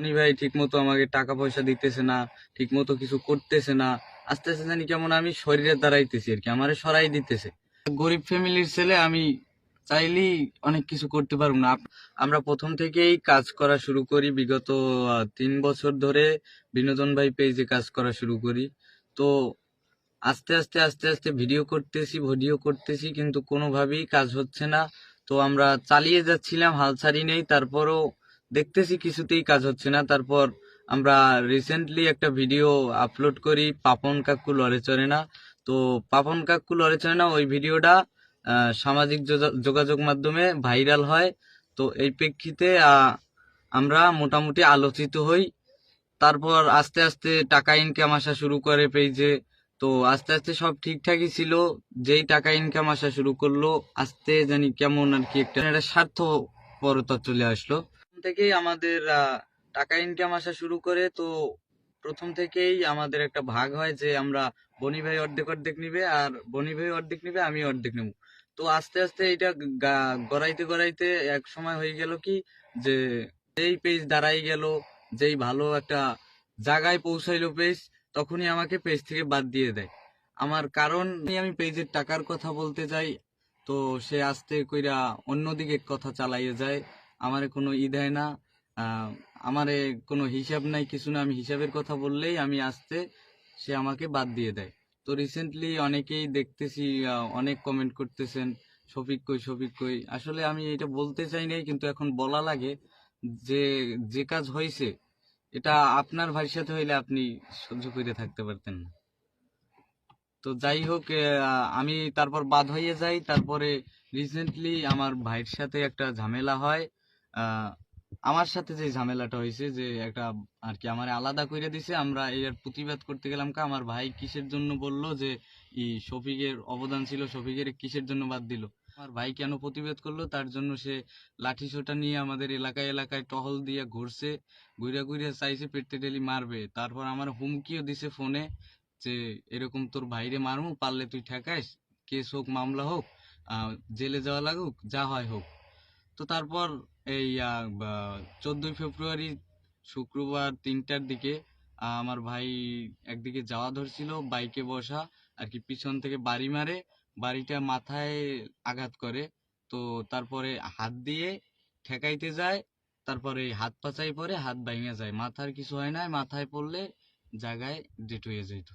উনি ভাই ঠিক মতো আমাকে টাকা পয়সা দিতেছে না ঠিক মতো কিছু করতেছে না। আস্তে আস্তে জানি কেমন আমি শরীরে দাঁড়াইতেছি আর কি, আমারে সরাই দিতেছে। গরিব ফ্যামিলির ছেলে, আমি চাইলেই অনেক কিছু করতে পারব না। আমরা প্রথম থেকেই কাজ করা শুরু করি, বিগত তিন বছর ধরে বিনোদন ভাই পেজে কাজ করা শুরু করি। তো আস্তে আস্তে আস্তে আস্তে ভিডিও করতেছি ভিডিও করতেছি, কিন্তু কোনোভাবেই কাজ হচ্ছে না। তো আমরা চালিয়ে যাচ্ছিলাম, হাল ছাড়ি নেই, তারপরও দেখতেছি কিছুতেই কাজ হচ্ছে না। তারপর আমরা রিসেন্টলি একটা ভিডিও আপলোড করি, পাপন কাকু লড়ে চড়ে না। তো পাপন কাকু লড়ে চড়ে না, ওই ভিডিওটা সামাজিক যোগা- যোগাযোগ মাধ্যমে ভাইরাল হয়। তো এই প্রেক্ষিতে আমরা মোটামুটি আলোচিত হই। তারপর আস্তে আস্তে টাকা ইনকাম আসা শুরু করে পেজে তো আস্তে আস্তে সব ঠিকঠাকই ছিল, যেই টাকা ইনকাম আসা শুরু করল, আস্তে জানি কেমন আর কি একটা স্বার্থপরতা চলে আসলো। থেকেই আমাদের টাকা ইনকাম আসা শুরু করে। তো প্রথম থেকেই আমাদের একটা ভাগ হয় যে আমরা বনি ভাই অর্ধেক অর্ধেক নিবে আর বনি ভাই অর্ধেক নিবে, আমি অর্ধেক নেব। তো আস্তে আস্তে এটা গড়াইতে গড়াইতে এক সময় হয়ে গেল কি যে যেই পেজ দাঁড়াই গেল, যেই ভালো একটা জায়গায় পৌঁছাইলো পেজ তখনই আমাকে পেজ থেকে বাদ দিয়ে দেয়। আমার কারণ আমি পেজের টাকার কথা বলতে যাই, তো সে আস্তে কইরা অন্যদিকে কথা চালাইয়ে যায়। আমারে কোনো ই দেয় না। আমারে কোনো হিসাব নাই, কিছু না। আমি হিসাবের কথা বললেই আমি আসতে সে আমাকে বাদ দিয়ে দেয়। তো রিসেন্টলি অনেকেই দেখতেছি অনেক কমেন্ট করতেছেন, শফিক কই শফিক কই? আসলে আমি এটা বলতে চাই নাই, কিন্তু এখন বলা লাগে যে যে কাজ হয়েছে, এটা আপনার ভাইয়ের সাথে হইলে আপনি সহ্য করে থাকতে পারতেন না। তো যাই হোক আমি তারপর বাদ হয়ে যাই। তারপরে রিসেন্টলি আমার ভাইয়ের সাথে একটা ঝামেলা হয়। আমার সাথে যে ঝামেলাটা হয়েছে যে একটা আর কি আমার আলাদা করে দিছে, আমরা এর প্রতিবাদ করতে গেলাম কা, আমার ভাই কিসের জন্য বলল যে, ই শফিকের অবদান ছিল, শফিকের কিসের জন্য বাদ দিল? আমার ভাই কেন প্রতিবাদ করল? তার জন্য সে লাঠি সোটা নিয়ে আমাদের এলাকায় এলাকায় টহল দিয়ে ঘুরছে ঘুরে ঘুরে চাইছে পেটতে ডেলি মারবে। তারপর আমার হুমকিও দিছে ফোনে যে, এরকম তোর ভাইরে মারমু, পারলে তুই ঠেকাইস, কেস হোক, মামলা হোক জেলে যাওয়া লাগুক, যা হয় হোক। তো তারপর এই চোদ্দই ফেব্রুয়ারি শুক্রবার তিনটার দিকে আমার ভাই একদিকে যাওয়া ধরছিল, বাইকে বসা, আর কি পিছন থেকে বাড়ি মারে, বাড়িটা মাথায় আঘাত করে। তো তারপরে হাত দিয়ে ঠেকাইতে যায়, তারপরে হাত পাচাই পরে হাত ভাঙে যায়। মাথার কিছু হয় না, মাথায় পড়লে জায়গায় ডেট হয়ে যেত